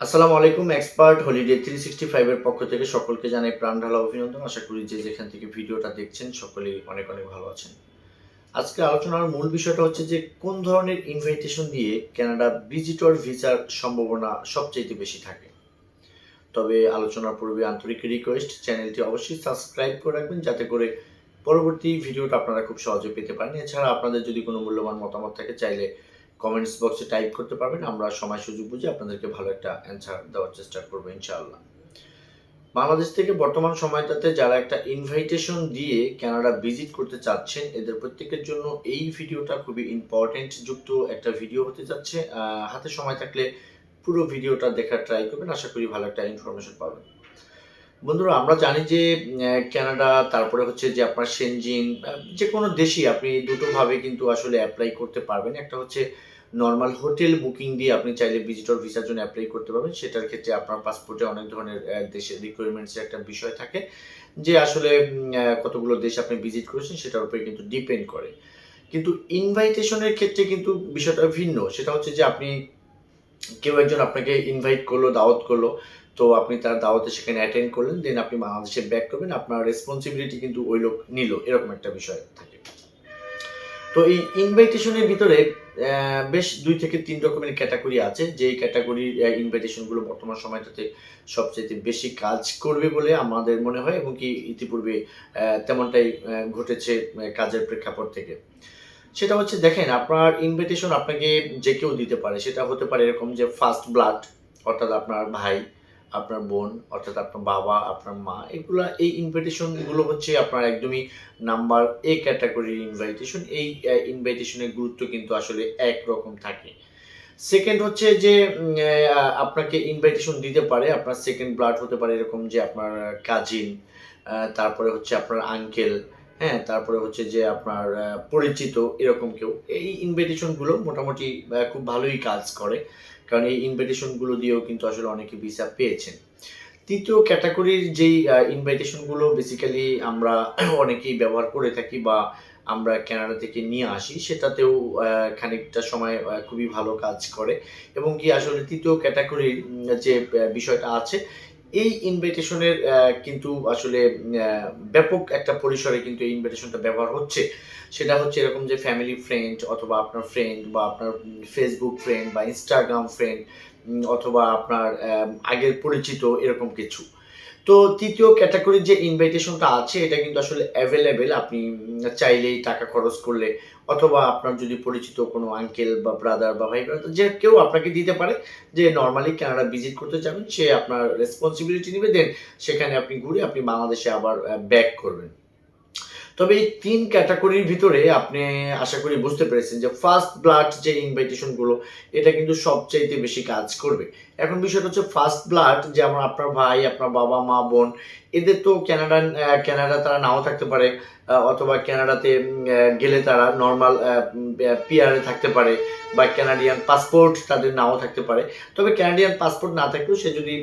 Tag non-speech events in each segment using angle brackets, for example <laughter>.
আসসালামু আলাইকুম, expert holiday three sixty ফাইভের পক্ষ থেকে সকলকে জানাই প্রাণ ঢালা অভিনন্দন। আশা করি যে যেখান থেকে ভিডিওটা দেখছেন, সকলেই অনেক অনেক ভালো আছেন। আজকে আলোচনার মূল বিষয়টা হচ্ছে যে, কোন ধরনের ইনভাইটেশন দিয়ে কানাডা ভিজিটর ভিসার সম্ভাবনা সবচেয়ে বেশি থাকে? তবে আলোচনার পূর্বে আন্তরিক রিকোয়েস্ট চ্যানেলটি অবশ্যই সাবস্ক্রাইব করে রাখবেন, যাতে করে পরবর্তী ভিডিওটা আপনারা খুব সহজে পেতে পারেন। এছাড়া আপনাদের যদি কোনো মূল্যবান মতামত থাকে, চাইলে কমেন্টস বক্সে টাইপ করতে পারবেন। আমরা সময় সুযোগ বুঝে আপনাদেরকে ভালো একটা অ্যান্সার দেওয়ার চেষ্টা করব ইনশাআল্লাহ। বাংলাদেশ থেকে বর্তমান সময়টাতে যারা একটা ইনভাইটেশন দিয়ে কানাডা ভিজিট করতে চাচ্ছেন, এদের প্রত্যেকের জন্য এই ভিডিওটা খুবই ইম্পর্টেন্ট যুক্ত একটা ভিডিও হতে যাচ্ছে। হাতে সময় থাকলে পুরো ভিডিওটা দেখার ট্রাই করবেন। আশা করি ভালো একটা ইনফরমেশন পাবেন। বন্ধুরা, আমরা জানি যে কানাডা তারপরে হচ্ছে যে আপনার সেনজিন যে কোনো দেশই আপনি দুটোভাবে কিন্তু আসলে অ্যাপ্লাই করতে পারবেন। একটা হচ্ছে নর্মাল হোটেল বুকিং দিয়ে আপনি চাইলে ভিজিটর ভিসার জন্য অ্যাপ্লাই করতে পারবেন। সেটার ক্ষেত্রে আপনার পাসপোর্টে অনেক ধরনের দেশের রিকোয়ারমেন্টসের একটা বিষয় থাকে যে আসলে কতগুলো দেশ আপনি ভিজিট করেছেন সেটার উপরে কিন্তু ডিপেন্ড করে। কিন্তু ইনভাইটেশনের ক্ষেত্রে কিন্তু বিষয়টা ভিন্ন। সেটা হচ্ছে যে আপনি কেউ একজন আপনাকে ইনভাইট করল, দাওয়াত করল তো আপনি তার দাওয়াতে সেখানে অ্যাটেন্ড করলেন দেন আপনি বাংলাদেশে ব্যাক করবেন। আপনার রেসপন্সিবিলিটি কিন্তু ওই লোক নিল, এরকম একটা বিষয় থাকে। তো এই ইনভাইটেশনের ভিতরে বেশ দুই থেকে তিন রকমের ক্যাটাগরি আছে। যেই ক্যাটাগরির ইনভাইটেশনগুলো বর্তমান সময়টাতে সবচেয়ে বেশি কাজ করবে বলে আমাদের মনে হয় এবং কি ইতিপূর্বে তেমনটাই ঘটেছে কাজের প্রেক্ষাপট থেকে। সেটা হচ্ছে, দেখেন, আপনার ইনভাইটেশন আপনাকে যে কেউ দিতে পারে, সেটা হতে পারে এরকম যে ফার্স্ট ব্লাড অর্থাৎ আপনার ভাই। আপনার বোন, অর্থাৎ আপনার বাবা, আপনার মা, এগুলো, এই ইনভাইটেশনগুলো হচ্ছে আপনার একদমই নাম্বার এ ক্যাটাগরির ইনভাইটেশন এই ইনভাইটেশনের গুরুত্ব কিন্তু আসলে একরকম থাকে। সেকেন্ড হচ্ছে যে আপনাকে ইনভাইটেশন দিতে পারে, আপনার সেকেন্ড ব্লাড হতে পারে এরকম যে আপনার কাজিন তারপরে হচ্ছে আপনার আঙ্কেল হ্যাঁ তারপরে হচ্ছে যে আপনার পরিচিত এরকম কেউ, এই ইনভিটেশনগুলো মোটামুটি খুব ভালোই কাজ করে। কারণ এই ইনভিটেশনগুলো দিয়েও কিন্তু আসলে অনেকে ভিসা পেয়েছেন। তৃতীয় ক্যাটাগরির যেই ইনভাইটেশনগুলো বেসিক্যালি আমরা <clears throat> অনেকেই ব্যবহার করে থাকি বা আমরা কানাডা থেকে নিয়ে আসি, সেটাতেও খানিকটা সময় খুবই ভালো কাজ করে। এবং কি আসলে তৃতীয় ক্যাটাগরির যে বিষয়টা আছে এই ইনভিটেশনের কিন্তু আসলে ব্যাপক একটা পরিসরে কিন্তু এই ইনভিটেশনটা ব্যবহার হচ্ছে। সেটা হচ্ছে এরকম যে ফ্যামিলি ফ্রেন্ড অথবা আপনার ফ্রেন্ড বা আপনার ফেসবুক ফ্রেন্ড বা ইনস্টাগ্রাম ফ্রেন্ড অথবা আপনার আগের পরিচিত এরকম কিছু। তো তৃতীয় ক্যাটাগরির যে ইনভাইটেশনটা আছে, এটা কিন্তু আসলে অ্যাভেলেবেল আপনি চাইলেই টাকা খরচ করলে, অথবা আপনার যদি পরিচিত কোনো আঙ্কেল বা ব্রাদার বা ভাই ব্রাদার যে কেউ আপনাকে দিতে পারে, যে নর্মালি কেনারা ভিজিট করতে যাবেন, সে আপনার রেসপন্সিবিলিটি নেবে। দেন সেখানে আপনি ঘুরে আপনি বাংলাদেশে আবার ব্যাক করবেন। তবে এই তিন ক্যাটাগরির ভিতরে আপনি আশা করি বুঝতে পেরেছেন যে ফার্স্ট ব্লাড যে ইনভাইটেশনগুলো এটা কিন্তু সবচাইতে বেশি কাজ করবে। এখন বিষয়টা হচ্ছে ফার্স্ট ব্লাড যেমন আপনার ভাই, আপনার বাবা, মা, বোন এদের তো ক্যানাডান আহ, ক্যানাডা তারা নাও থাকতে পারে অথবা ক্যানাডাতে গেলে তারা নর্মাল পিআরে থাকতে পারে বা ক্যানাডিয়ান পাসপোর্ট তাদের নাও থাকতে পারে। তবে ক্যানাডিয়ান পাসপোর্ট না থাকলেও সে যদি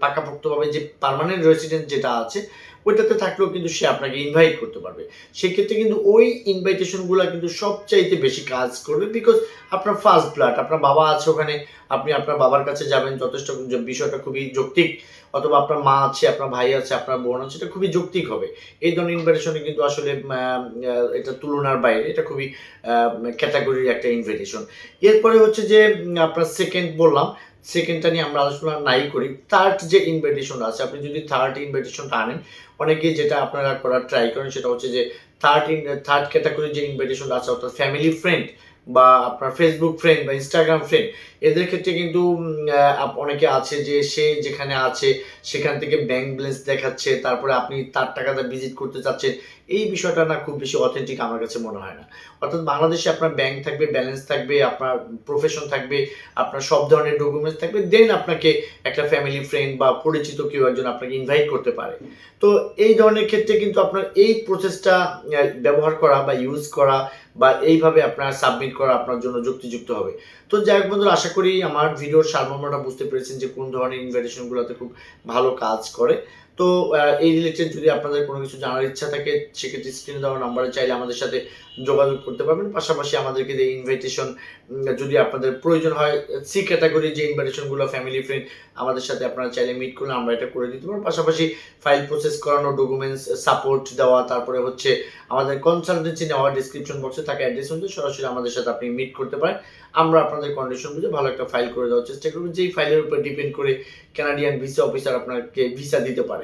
পাকাপোক্তভাবে যে পার্মানেন্ট রেসিডেন্ট যেটা আছে ওইটাতে থাকলেও কিন্তু সে আপনাকে ইনভাইট করতে পারবে। সেক্ষেত্রে কিন্তু ওই ইনভাইটেশনগুলো কিন্তু সবচাইতে বেশি কাজ করবে বিকজ আপনার ফার্স্ট ব্লাড আপনার বাবা আছে ওখানে, আপনি আপনার বাবার কাছে যাবেন, যথেষ্ট বিষয়টা খুবই যৌক্তিক, অথবা আপনার মা আছে, আপনার ভাই আছে, আপনার বোন আছে, এটা খুবই যৌক্তিক হবে। এই ধরনের ইনভাইটেশনে কিন্তু আসলে এটা তুলনার বাইরে, এটা খুবই ক্যাটাগরির একটা ইনভিটেশন এরপরে হচ্ছে যে আপনার সেকেন্ড বললাম সেকেন্ডটা নিয়ে আমরা আলোচনা নাই করি। থার্ড যে ইনভিটেশন আছে, আপনি যদি থার্ড ইনভিটেশনটা আনেন অনেকে যেটা আপনারা করার ট্রাই করেন, সেটা হচ্ছে যে থার্ড থার্ড ক্যাটাগরি যে ইনভিটেশনটা আছে, অর্থাৎ ফ্যামিলি ফ্রেন্ড বা আপনার ফেসবুক ফ্রেন্ড বা ইনস্টাগ্রাম ফ্রেন্ড এদের ক্ষেত্রে কিন্তু অনেকে আছে যে সে যেখানে আছে, সেখান থেকে ব্যাংক ব্যালেন্স দেখাচ্ছে, তারপরে আপনি তার টাকাটা ভিজিট করতে চাচ্ছেন এই বিষয়টা না খুব বেশি অথেন্টিক আমার কাছে মনে হয় না। অর্থাৎ বাংলাদেশে আপনার ব্যাংক থাকবে ব্যালেন্স থাকবে, আপনার প্রফেশন থাকবে, আপনার সব ধরনের ডকুমেন্টস থাকবে দেন আপনাকে একটা ফ্যামিলি ফ্রেন্ড বা পরিচিত কেউ একজন আপনাকে ইনভাইট করতে পারে। তো এই ধরনের ক্ষেত্রে কিন্তু আপনার এই প্রসেসটা ব্যবহার করা বা ইউজ করা বা এইভাবে আপনার সাবমিট করা আপনার জন্য যুক্তিযুক্ত হবে। তো যাই হোক বন্ধুরা, আশা করি আমার ভিডিওর সারমর্মটা বুঝতে পেরেছেন যে কোন ধরনের ইনভাইটেশনগুলোতে খুব ভালো কাজ করে। তো এই রিলেটেড যদি আপনাদের কোনো কিছু জানার ইচ্ছা থাকে, সেক্ষেত্রে স্ক্রিনে দেওয়া নাম্বারে চাইলে আমাদের সাথে যোগাযোগ করতে পারবেন। পাশাপাশি আমাদেরকে যে ইনভাইটেশন যদি আপনাদের প্রয়োজন হয় সি ক্যাটাগরি যে ইনভাইটেশনগুলো ফ্যামিলি ফ্রেন্ড আমাদের সাথে আপনারা চাইলে মিট করলে আমরা এটা করে দিতে পারব। পাশাপাশি ফাইল প্রসেস করানো ডকুমেন্টস সাপোর্ট দেওয়া, তারপরে হচ্ছে আমাদের কনসালটেন্সি নেওয়া ডিসক্রিপশন বক্সে থাকে অ্যাড্রেস অনুযায়ী সরাসরি আমাদের সাথে আপনি মিট করতে পারেন। আমরা আপনাদের কন্ডিশন বুঝে ভালো একটা ফাইল করে দেওয়ার চেষ্টা করব। যেই ফাইলের উপর ডিপেন্ড করে কানাডিয়ান ভিসা অফিসার আপনাকে ভিসা দিতে পারে।